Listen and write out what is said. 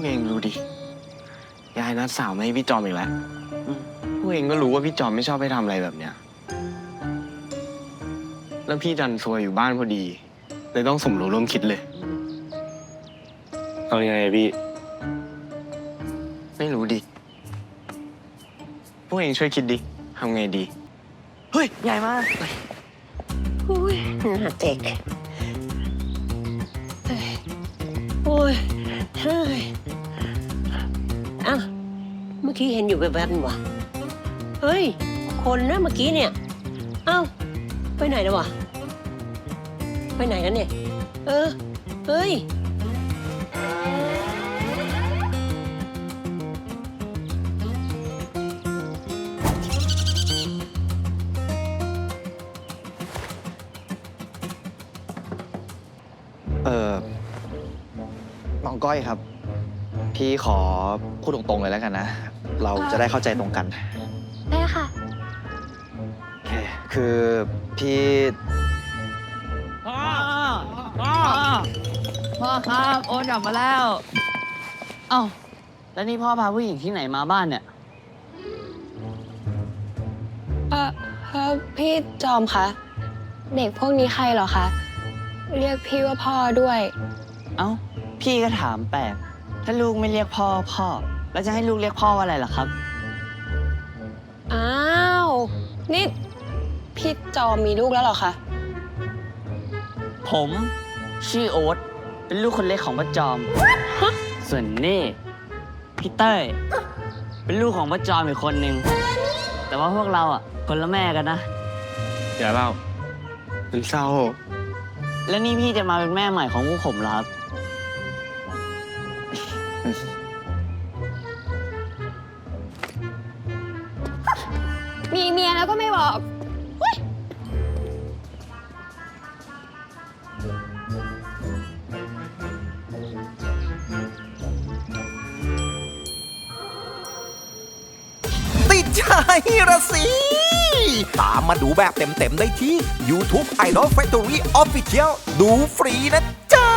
วกเองดูดิ ยายนัดสาวมาให้พี่จอมอีกแล้วอืมพวกเองก็รู้ว่าพี่จอมไม่ชอบให้ทำอะไรแบบเนี้ย แล้วพี่ดันซวยอยู่บ้านพอดี เลยต้องสมรู้ร่วมคิดเลย เอายังไงพี่ ไม่รู้ดิ พวกเองช่วยคิดดิทำไงดี เฮ้ย ใหญ่มากอุ้ยหนักเด็กเฮ้ยโอ้ยเฮ้ย อะ เมื่อกี้เห็นอยู่แบบๆนี่วะเฮ้ย คนนะเมื่อกี้เนี่ย เอ้า ไปไหนแล้ววะ ไปไหนแล้วเนี่ย เออ เฮ้ย เออน้องก้อยครับ พี่ขอพูดตรงๆเลยแล้วกันนะ เราจะได้เข้าใจตรงกัน ได้ค่ะ โอเค คือพี่ พ่อ พ่อ พ่อครับโอนกลับมาแล้ว เอ้า แล้วนี่พ่อพาผู้หญิงที่ไหนมาบ้านเนี่ย เออเออพี่จอมคะ เด็กพวกนี้ใครเหรอคะ เรียกพี่ว่าพ่อด้วย เอ้า พี่ก็ถามแปลก ถ้าลูกไม่เรียกพ่อพ่อ แล้วจะให้ลูกเรียกพ่อว่าอะไรล่ะครับ อ้าว นี่พี่จอมมีลูกแล้วเหรอคะ ผม ชื่อโอ๊ตเป็นลูกคนเล็กของป้าจอม ส่วนนี่พี่เต้ยเป็นลูกของป้าจอมอีกคนนึง แต่ว่าพวกเราอะคนละแม่กันนะ อย่าเล่ามันเศร้า แล้วนี่พี่จะมาเป็นแม่ใหม่ของพวกผมเหรอครับ มีเมียแล้วก็ไม่บอกติดใจระสิตามมาดูแบบเต็มๆได้ที่ YouTube Idol Factory Official ดูฟรีนะจ๊ะ